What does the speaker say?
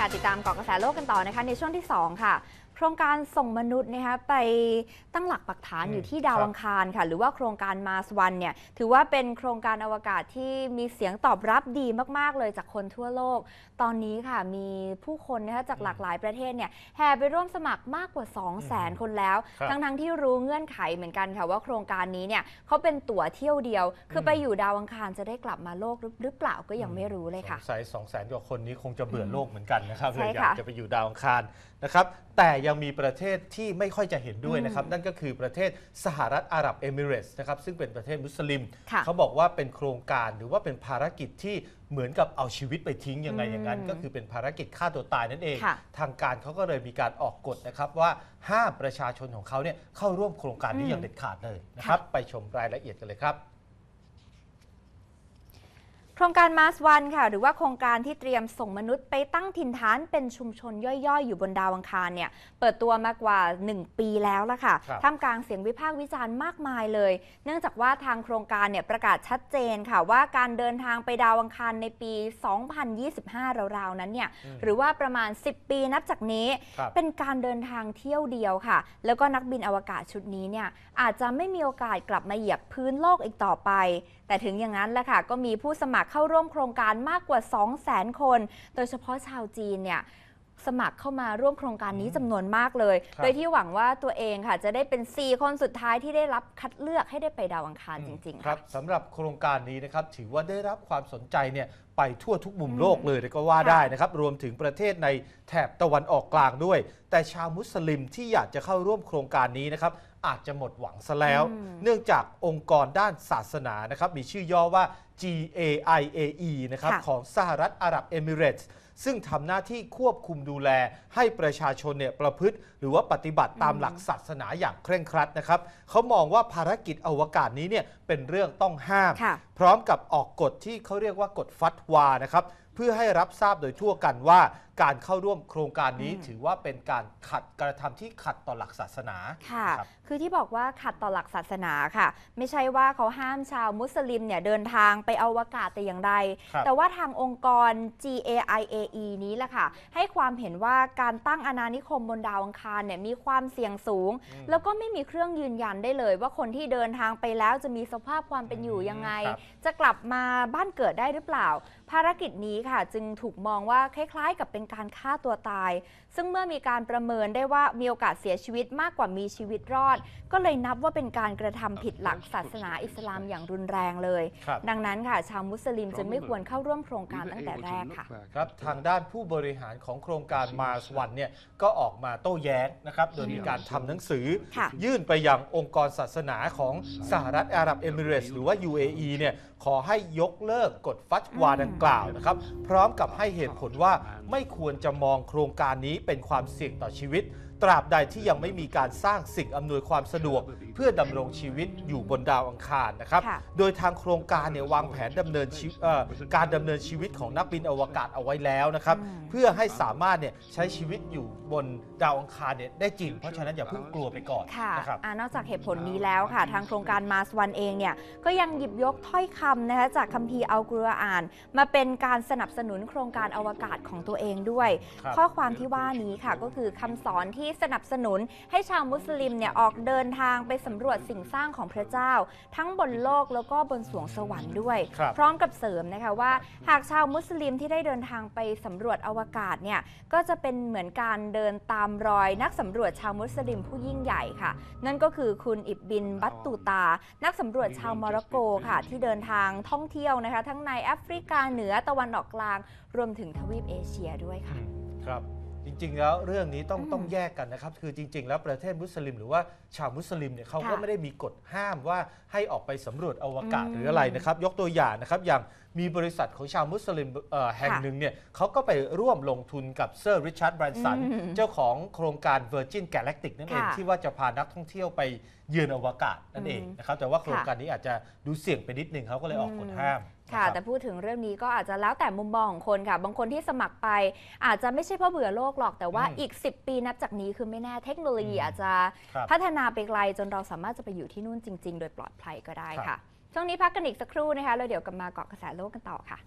ค่ะ ติดตามเกาะกระแสโลกกันต่อนะคะในช่วงที่ 2 ค่ะ ครงการส่งมนุษย์นะคะไปตั้งหลักปักฐานอืมอยู่ที่ดาวครับอังคารค่ะ หรือว่าโครงการมาสวันเนี่ยถือว่าเป็นโครงการอวกาศที่มีเสียงตอบรับดีมาก ๆ เลยจากคนทั่วโลก ตอนนี้ค่ะมีผู้คนนะคะจากหลากหลายประเทศเนี่ยแห่ไปร่วมสมัครมากกว่า 2 0 0 0 0 0 คนแล้วครับทั้งๆที่รู้เงื่อนไขเหมือนกันค่ะว่าโครงการนี้เนี่ยเขาเป็นตั๋วเที่ยวเดียว คืออมไปอยู่ดาวอังคารจะได้กลับมาโลกหรือหรือเปล่าก็ยังไม่รู้เลยค่ะสงสัยสองแสนกว่าคนนี้คงจะเบื่อโลกเหมือนกันนะครับใช่เลยอยาค่ะกจะไปอยู่ดาวอังคารนะครับแต่ยังมีประเทศที่ไม่ค่อยจะเห็นด้วยนะครับอืมนั่นก็คือประเทศสหรัฐอาหรับเอมิเรตส์นะครับซึ่งเป็นประเทศมุสลิม ค่ะเขาบอกว่าเป็นโครงการหรือว่าเป็นภารกิจที่เหมือนกับเอาชีวิตไปทิ้งยังไงอืมอย่างนั้น ก็คือเป็นภารกิจฆ่าตัวตายนั่นเอง ค่ะ ทางการเขาก็เลยมีการออกกฎนะครับว่าห้ามประชาชนของเขาเนี่ยเข้าร่วมโครงการนี้อืมอย่างเด็ดขาดเลยนะครับ ไปชมรายละเอียดกันเลยครับโครงการมาสวันค่ะ หรือว่าโครงการที่เตรียมส่งมนุษย์ไปตั้งถิ่นฐานเป็นชุมชนย่อยๆ อยู่บนดาวอังคารเนี่ยเปิดตัวมากกว่า 1 ปีแล้วละค่ะครับท่ามกลางเสียงวิพากษ์วิจารณ์มากมายเลย เนื่องจากว่าทางโครงการเนี่ยประกาศชัดเจนค่ะว่าการเดินทางไปดาวอังคารในปี 2025 ราวๆ นั้นเนี่ยอืมหรือว่าประมาณ 10 ปีนับจากนี้ครับเป็นการเดินทางเที่ยวเดียวค่ะ แล้วก็นักบินอวกาศชุดนี้เนี่ยอาจจะไม่มีโอกาสกลับมาเหยียบพื้นโลกอีกต่อไป แต่ถึงอย่างนั้นแหละค่ะก็มีผู้สมัครเข้าร่วมโครงการมากกว่า 200,000 คน โดยเฉพาะชาวจีนเนี่ยสมัครเข้ามาร่วมโครงการนี้อืมจำนวนมากเลย ครับ โดยที่หวังว่าตัวเองค่ะ จะได้เป็น 4 คนสุดท้ายที่ได้รับคัดเลือกให้ได้ไปดาวอังคารจริง ๆคค่ะรับสำหรับโครงการนี้นะครับถือว่าได้รับความสนใจเนี่ยไปทั่วทุกมุมอืมโลกเลยก็ว่าค่ะได้นะครับรวมถึงประเทศในแถบตะวันออกกลางด้วย แต่ชาวมุสลิมที่อยากจะเข้าร่วมโครงการนี้นะครับ อาจจะหมดหวังซะแล้วอืมเนื่องจากองค์กรด้านศาสนานะครับมีชื่อย่อว่า GAIAE นะครับค่ะของสหรัฐอาหรับเอมิเรตส์ซึ่งทำหน้าที่ควบคุมดูแลให้ประชาชนเนี่ยประพฤติ หรือว่าปฏิบัติตามอืมหลักศาสนาอย่างเคร่งครัดนะครับเขามองว่าภารกิจอวกาศนี้เนี่ยเป็นเรื่องต้องห้ามค่ะพร้อมกับออกกฎที่เขาเรียกว่ากฎฟัตวานะครับเพื่อให้รับทราบโดยทั่วกันว่า การเข้าร่วมโครงการนี้อืมถือว่าเป็นการขัดกระทำที่ขัดต่อหลักศาสนาค่ะครับคือที่บอกว่าขัดต่อหลักศาสนาค่ะ ไม่ใช่ว่าเขาห้ามชาวมุสลิมเนี่ยเดินทางไปอวกาศแต่อย่างใดครับแต่ว่าทางองค์กร GAIAE นี้แหละค่ะ ให้ความเห็นว่าการตั้งอาณานิคมบนดาวอังคารเนี่ยมีความเสี่ยงสูงอืมแล้วก็ไม่มีเครื่องยืนยันได้เลย ว่าคนที่เดินทางไปแล้วจะมีสภาพความเป็นอยู่ยังไงครับจะกลับมาบ้านเกิดได้หรือเปล่า ภารกิจนี้ค่ะจึงถูกมองว่าคล้ายๆ กับเป็นการฆ่าตัวตาย ซึ่งเมื่อมีการประเมินได้ว่ามีโอกาสเสียชีวิตมากกว่ามีชีวิตรอด ก็เลยนับว่าเป็นการกระทำผิดหลักศาสนาอิสลามอย่างรุนแรงเลยครับดังนั้นค่ะ ชาวมุสลิมจึงไม่ควรเข้าร่วมโครงการตั้งแต่แรกค่ะครับทางด้านผู้บริหารของโครงการมาสวันเนี่ยก็ออกมาโต้แย้งนะครับโดยมีการทำหนังสือค่ะยื่นไปยังองค์กรศาสนาของสหรัฐอาหรับเอมิเรตส์หรือว่า UAE เนี่ยขอให้ยกเลิกกฎฟัตวาดังกล่าวนะครับพร้อมกับให้เหตุผลว่าไม่ควรจะมองโครงการนี้เป็นความเสี่ยงต่อชีวิต ตราบใดที่ยังไม่มีการสร้างสิ่งอำนวยความสะดวก เพื่อดำรงชีวิตอยู่บนดาวอังคารนะครับค่ะโดยทางโครงการเนี่ยวางแผนดำเนินชีวิตเอ่อการดำเนินชีวิตของนักบินอวกาศเอาไว้แล้วนะครับอืมเพื่อให้สามารถเนี่ยใช้ชีวิตอยู่บนดาวอังคารเนี่ยได้จริง เพราะฉะนั้นอย่าเพิ่งกลัวไปก่อนค่ะนะครับอ่านอกจากเหตุผลนี้แล้วค่ะ ทางโครงการมาสวันเองเนี่ยก็ยังหยิบยกถ้อยคำนะคะจากคัมภีร์อัลกุรอาน มาเป็นการสนับสนุนโครงการอวกาศของตัวเองด้วยครับข้อความที่ว่านี้ค่ะก็คือคำสอนที่สนับสนุนให้ชาวมุสลิมเนี่ยออกเดินทางไปสำรวจสิ่งสร้างของพระเจ้า ทั้งบนโลกแล้วก็บนสวงสวรรค์ด้วยครับพร้อมกับเสริมนะคะว่า หากชาวมุสลิมที่ได้เดินทางไปสำรวจอวกาศเนี่ยก็จะเป็นเหมือนการเดินตามรอย นักสำรวจชาวมุสลิมผู้ยิ่งใหญ่ค่ะ นั่นก็คือคุณอิบบินบัตตูตา นักสำรวจชาวโมร็อกโกค่ะ ที่เดินทางท่องเที่ยวนะคะ ทั้งในแอฟริกาเหนือตะวันออกกลาง รวมถึงทวีปเอเชียด้วยค่ะ ครับ จริง ๆ แล้วเรื่องนี้ต้องอืมต้องแยกกันนะครับ คือจริง ๆ แล้วประเทศมุสลิม หรือว่าชาวมุสลิมเนี่ยเขาก็ค่ะไม่ได้มีกฎห้ามว่าให้ออกไปสำรวจอวกาศอืมหรืออะไรนะครับ ยกตัวอย่างนะครับอย่างมีบริษัทของชาวมุสลิมเอ่อแห่งค่ะหนึ่งเนี่ยเขาก็ไปร่วมลงทุนกับเซอร์ริชาร์ดแบรนสันอืมเจ้าของโครงการ Virgin Galactic นั่นเองค่ะที่ว่าจะพานักท่องเที่ยวไปเยือนอวกาศนั่นเองอืมนะครับแต่ว่าโครงค่ะการนี้อาจจะดูเสี่ยงไปนิดนึงเขาก็เลยออกกฎอืมห้าม ค่ะนรับแต่พูดถึงเรื่องนี้ก็อาจจะแล้วแต่มุมมองของคนค่ะ บางคนที่สมัครไป อาจจะไม่ใช่เพราะเบื่อโลกหรอก แต่ว่าอืมอีก 10 ปีนับจากนี้คือไม่แน่เทคโนโลยีอืมอาจจะครับพัฒนาไปไกลจนเราสามารถจะไปอยู่ที่นู่นจริง ๆ โดยปลอดภัยก็ได้ครัค่ะบช่วงนี้พักกันอีกสักครู่นะคะแล้วเดี๋ยวกลับมาเกาะกระแสโลกกันต่อค่ะ